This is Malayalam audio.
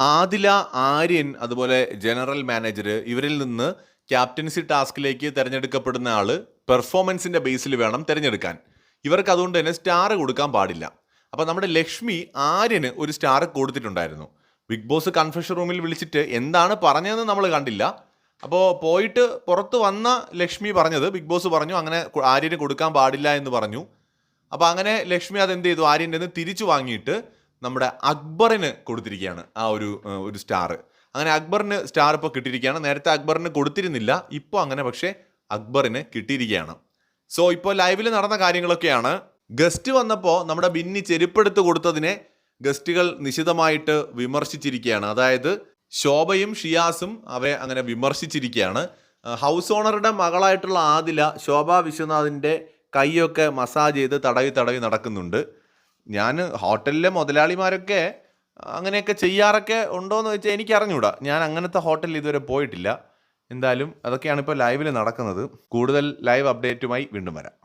ആദില ആര്യൻ അതുപോലെ ജനറൽ മാനേജർ ഇവരിൽ നിന്ന് ക്യാപ്റ്റൻസി ടാസ്കിലേക്ക് തിരഞ്ഞെടുക്കപ്പെടുന്ന ആൾ പെർഫോമൻസിന്റെ ബേസിൽ വേണം തിരഞ്ഞെടുക്കാൻ. ഇവർക്ക് അതുകൊണ്ട് തന്നെ സ്റ്റാർ കൊടുക്കാൻ പാടില്ല. അപ്പോൾ നമ്മുടെ ലക്ഷ്മി ആര്യന് ഒരു സ്റ്റാർ കൊടുത്തിട്ടുണ്ടായിരുന്നു. ബിഗ് ബോസ് കൺഫെഷൻ റൂമിൽ വിളിച്ചിട്ട് എന്താണ് പറഞ്ഞതെന്ന് നമ്മൾ കണ്ടില്ല. അപ്പോൾ പോയിട്ട് പുറത്ത് വന്ന ലക്ഷ്മി പറഞ്ഞത് ബിഗ് ബോസ് പറഞ്ഞു അങ്ങനെ ആര്യന് കൊടുക്കാൻ പാടില്ല എന്ന് പറഞ്ഞു. അപ്പോൾ അങ്ങനെ ലക്ഷ്മി അതെന്ത് ചെയ്തു? ആര്യന്റെ നിന്ന് തിരിച്ചു വാങ്ങിയിട്ട് നമ്മുടെ അക്ബറിന് കൊടുത്തിരിക്കുകയാണ് ആ ഒരു ഒരു സ്റ്റാർ അങ്ങനെ അക്ബറിന് സ്റ്റാർ ഇപ്പോൾ കിട്ടിയിരിക്കുകയാണ്. നേരത്തെ അക്ബറിന് കൊടുത്തിരുന്നില്ല ഇപ്പോൾ അങ്ങനെ പക്ഷേ അക്ബറിന് കിട്ടിയിരിക്കുകയാണ്. സോ ഇപ്പോൾ ലൈവിൽ നടന്ന കാര്യങ്ങളൊക്കെയാണ്. ഗസ്റ്റ് വന്നപ്പോൾ നമ്മുടെ ബിന്നി ചെരുപ്പെടുത്ത് കൊടുത്തതിനെ ഗസ്റ്റുകൾ നിശിതമായിട്ട് വിമർശിച്ചിരിക്കുകയാണ്. അതായത് ശോഭയും ഷിയാസും അവരെ അങ്ങനെ വിമർശിച്ചിരിക്കുകയാണ്. ഹൗസ് ഓണറുടെ മകളായിട്ടുള്ള ആദില ശോഭ വിശ്വനാഥിന്റെ കൈയൊക്കെ മസാജ് ചെയ്ത് തടവി തടവി നടക്കുന്നുണ്ട്. ഞാൻ ഹോട്ടലിലെ മുതലാളിമാരൊക്കെ അങ്ങനെയൊക്കെ ചെയ്യാറൊക്കെ ഉണ്ടോയെന്ന് വെച്ചാൽ എനിക്ക് അറിഞ്ഞൂടാ ഞാൻ അങ്ങനത്തെ ഹോട്ടലിൽ ഇതുവരെ പോയിട്ടില്ല. എന്തായാലും അതൊക്കെയാണ് ഇപ്പോൾ ലൈവിൽ നടക്കുന്നത്. കൂടുതൽ ലൈവ് അപ്ഡേറ്റുമായി വീണ്ടും വരാം.